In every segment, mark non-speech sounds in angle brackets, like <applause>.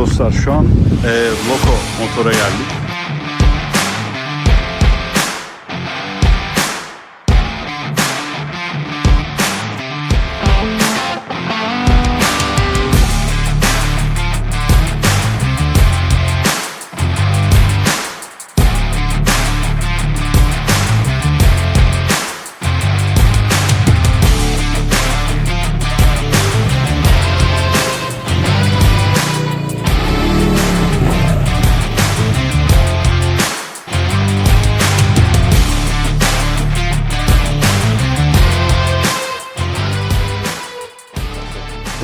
Dostlar şu an e, Loco motora geldik.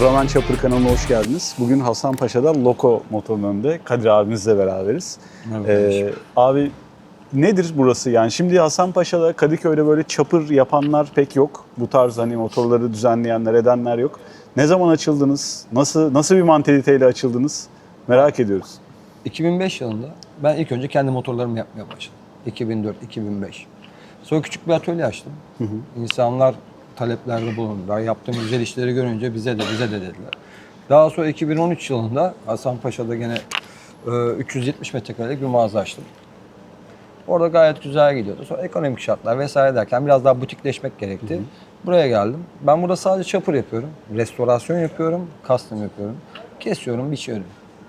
Roman Çapır kanalına hoş geldiniz. Bugün Hasanpaşa'da Loco motorun önünde Kadir abimizle beraberiz. Ee, abi nedir burası? Yani şimdi Hasanpaşa'da Kadıköy'de böyle çapır yapanlar pek yok. Bu tarz hani motorları düzenleyenler, edenler yok. Ne zaman açıldınız? Nasıl nasıl bir mantaliteyle açıldınız? Merak ediyoruz. 2005 yılında ben ilk önce kendi motorlarımı yapmaya başladım. 2004-2005. Sonra küçük bir atölye açtım. İnsanlar taleplerde bulundular. Yaptığım güzel işleri görünce bize de bize de dediler. Daha sonra 2013 yılında Hasanpaşa'da gene e, 370 metrekarelik bir mağaza açtım. Orada gayet güzel gidiyordu. Sonra ekonomik şartlar vesaire derken biraz daha butikleşmek gerekti. Buraya geldim. Ben burada sadece çapır yapıyorum. Restorasyon yapıyorum. Custom yapıyorum. Kesiyorum, biçiyorum.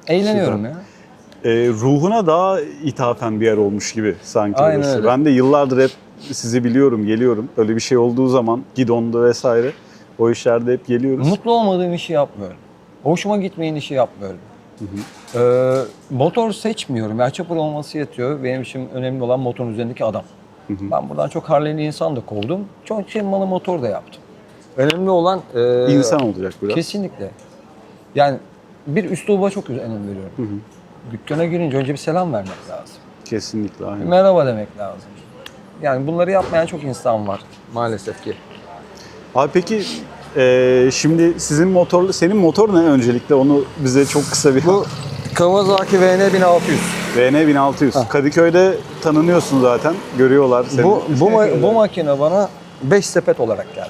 Eğleniyorum ya. Ee, ruhuna daha ithafen bir yer olmuş gibi sanki Aynen burası. öyle. Ben de yıllardır hep sizi biliyorum, geliyorum. Öyle bir şey olduğu zaman gidonda vesaire o işlerde hep geliyoruz. Mutlu olmadığım işi yapmıyorum. Hoşuma gitmeyen işi yapmıyorum. Ee, motor seçmiyorum. Ya çapır olması yetiyor. Benim için önemli olan motorun üzerindeki adam. Ben buradan çok Harley'li insan da kovdum. Çok firmalı motor da yaptım. Önemli olan... e, İnsan olacak biraz. Kesinlikle. Yani bir üsluba çok önem veriyorum. Dükkana girince önce bir selam vermek lazım. Kesinlikle aynen. merhaba demek lazım. Yani bunları yapmayan çok insan var maalesef ki. Abi peki e, şimdi sizin motor, senin motor ne öncelikle onu bize çok kısa bir... Bu Kawasaki VN 1600. VN 1600. Kadıköy'de tanınıyorsun zaten. Görüyorlar seni. Bu, bu, ma- bu makine bana 5 sepet olarak geldi.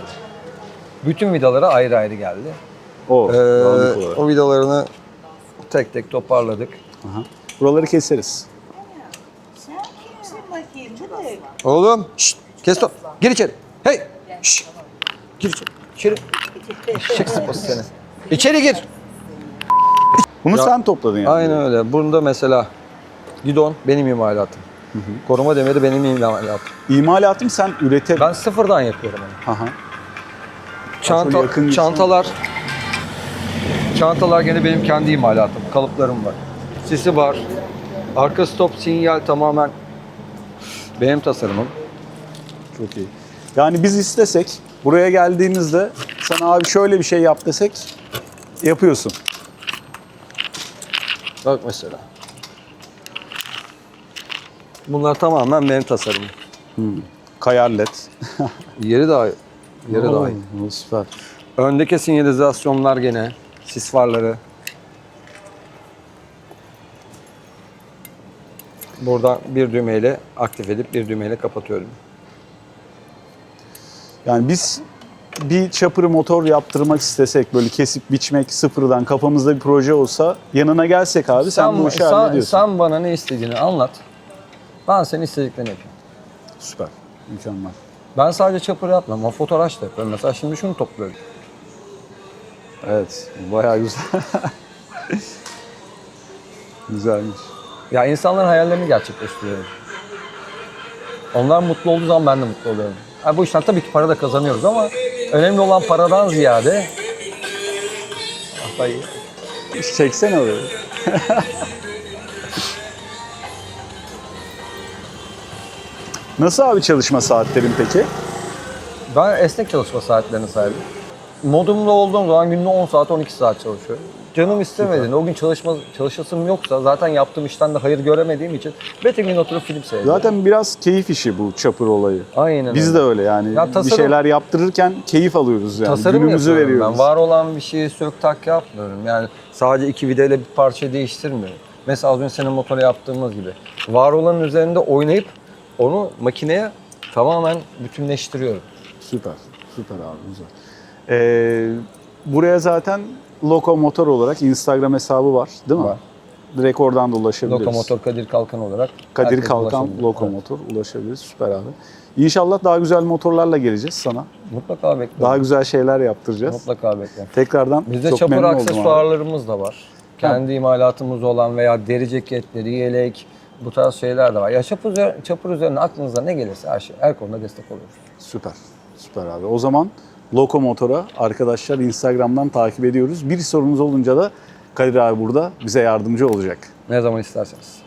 Bütün vidalara ayrı ayrı geldi. o, Ee, o vidalarını tek tek toparladık. Aha. Buraları keseriz. Oğlum şşt, kes top. Gir içeri. Hey. Şşt. Gir içeri. İçeri. Çek sıpası seni. İçeri gir. Bunu Ya- sen topladın yani. Aynen öyle. Bunda mesela gidon benim imalatım. Koruma demiri benim imalatım. İmalatım sen üretir. Ben sıfırdan yapıyorum onu. Aha. Çanta, yakın gitsin. çantalar çantalar gene benim kendi imalatım. Kalıplarım var. Sisi var. Arka stop sinyal tamamen benim tasarımım. Çok iyi. Yani biz istesek buraya geldiğimizde sana abi şöyle bir şey yap desek yapıyorsun. Bak mesela. Bunlar tamamen benim tasarımım. Kayar led. <laughs> Yeri daha yeri daha iyi. Süper. Öndeki sinyalizasyonlar gene sis farları. Buradan bir düğmeyle aktif edip bir düğmeyle kapatıyorum. Yani biz bir çapırı motor yaptırmak istesek böyle kesip biçmek sıfırdan kafamızda bir proje olsa yanına gelsek abi sen, bu işi sen, hallediyorsun. sen bana ne istediğini anlat. Ben senin istediklerini yapayım. Süper. Mükemmel. Ben sadece çapır yapmam ama fotoğraf da yapıyorum. Mesela şimdi şunu topluyorum. Evet. Bayağı güzel. <laughs> Güzelmiş. Ya insanların hayallerini gerçekleştiriyorum. Onlar mutlu olduğu zaman ben de mutlu oluyorum. Ha, bu işten tabii ki para da kazanıyoruz ama önemli olan paradan ziyade dayı. Çeksene orayı. <laughs> Nasıl abi çalışma saatlerin peki? Ben esnek çalışma saatlerine sahibim. Modumda olduğum zaman günde 10 saat 12 saat çalışıyorum. Canım istemediğinde o gün çalışma çalışasım yoksa zaten yaptığım işten de hayır göremediğim için bütün gün oturup film seyrediyorum. Zaten biraz keyif işi bu çapır olayı. Aynen Biz öyle. de öyle yani. Ya bir tasarım- şeyler yaptırırken keyif alıyoruz yani. Tasarım Günümüzü yapıyorum veriyoruz. ben. Var olan bir şeyi sök tak yapmıyorum. Yani sadece iki vidayla bir parça değiştirmiyorum. Mesela az önce senin motora yaptığımız gibi. Var olanın üzerinde oynayıp onu makineye tamamen bütünleştiriyorum. Süper. Süper abi güzel. Ee, buraya zaten Loko Motor olarak Instagram hesabı var değil mi? Var. Direkt oradan da ulaşabiliriz. Lokomotor Kadir Kalkan olarak. Kadir Kalkan. Lokomotor ulaşabiliriz. Süper abi. İnşallah daha güzel motorlarla geleceğiz sana. Evet. Mutlaka bekliyorum. Daha güzel şeyler yaptıracağız. Mutlaka bekliyorum. Tekrardan Bizde çok abi. aksesuarlarımız da var. Kendi imalatımız olan veya deri ceketleri, yelek bu tarz şeyler de var. Ya çapur, üzerine, üzerine aklınıza ne gelirse her şey, her konuda destek oluyoruz. Süper. Süper abi. O zaman Loko Motor'a arkadaşlar Instagram'dan takip ediyoruz. Bir sorunuz olunca da Kadir abi burada bize yardımcı olacak. Ne zaman isterseniz.